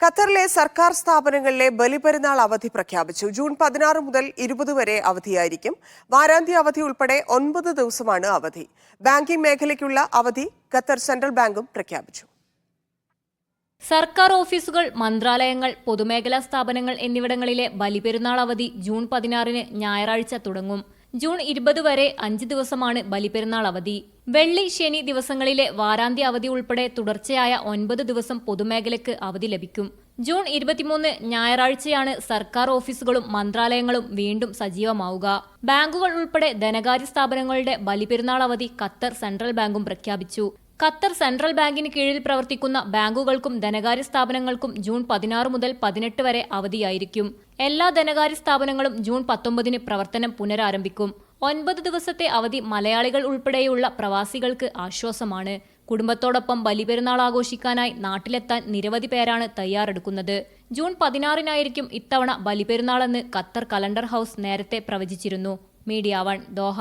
ഖത്തറിലെ സർക്കാർ സ്ഥാപനങ്ങളിലെ ബലിപെരുന്നാൾ അവധി പ്രഖ്യാപിച്ചു. ജൂൺ പതിനാറ് മുതൽ ഇരുപത് വരെ അവധിയായിരിക്കും. വാരാന്ത്യ അവധി ഉൾപ്പെടെ ഒൻപത് ദിവസമാണ് അവധി. ബാങ്കിംഗ് മേഖലയ്ക്കുള്ള അവധി ഖത്തർ സെൻട്രൽ ബാങ്കും പ്രഖ്യാപിച്ചു. സർക്കാർ ഓഫീസുകൾ മന്ത്രാലയങ്ങൾ പൊതുമേഖലാ സ്ഥാപനങ്ങൾ എന്നിവിടങ്ങളിലെ ബലിപെരുന്നാൾ അവധി ജൂൺ പതിനാറിന് ഞായറാഴ്ച തുടങ്ങും. ജൂൺ ഇരുപത് വരെ അഞ്ച് ദിവസമാണ് ബലിപെരുന്നാൾ അവധി. വെള്ളി ശനി ദിവസങ്ങളിലെ വാരാന്ത്യ അവധി ഉൾപ്പെടെ തുടർച്ചയായ ഒൻപത് ദിവസം പൊതുമേഖലയ്ക്ക് അവധി ലഭിക്കും. ജൂൺ ഇരുപത്തിമൂന്ന് ഞായറാഴ്ചയാണ് സർക്കാർ ഓഫീസുകളും മന്ത്രാലയങ്ങളും വീണ്ടും സജീവമാവുക. ബാങ്കുകൾ ഉൾപ്പെടെ ധനകാര്യ സ്ഥാപനങ്ങളുടെ ബലിപെരുന്നാൾ അവധി ഖത്തർ സെൻട്രൽ ബാങ്കും പ്രഖ്യാപിച്ചു. ഖത്തർ സെൻട്രൽ ബാങ്കിന് കീഴിൽ പ്രവർത്തിക്കുന്ന ബാങ്കുകൾക്കും ധനകാര്യ സ്ഥാപനങ്ങൾക്കും ജൂൺ പതിനാറ് മുതൽ പതിനെട്ട് വരെ അവധിയായിരിക്കും. എല്ലാ ധനകാര്യ സ്ഥാപനങ്ങളും ജൂൺ പത്തൊമ്പതിന് പ്രവർത്തനം പുനരാരംഭിക്കും. ഒൻപത് ദിവസത്തെ അവധി മലയാളികൾ ഉൾപ്പെടെയുള്ള പ്രവാസികൾക്ക് ആശ്വാസമാണ്. കുടുംബത്തോടൊപ്പം ബലിപെരുന്നാൾ ആഘോഷിക്കാനായി നാട്ടിലെത്താൻ നിരവധി പേരാണ് തയ്യാറെടുക്കുന്നത്. ജൂൺ പതിനാറിനായിരിക്കും ഇത്തവണ ബലിപെരുന്നാളെന്ന് ഖത്തർ കലണ്ടർ ഹൌസ് നേരത്തെ പ്രവചിച്ചിരുന്നു. Media one Doha.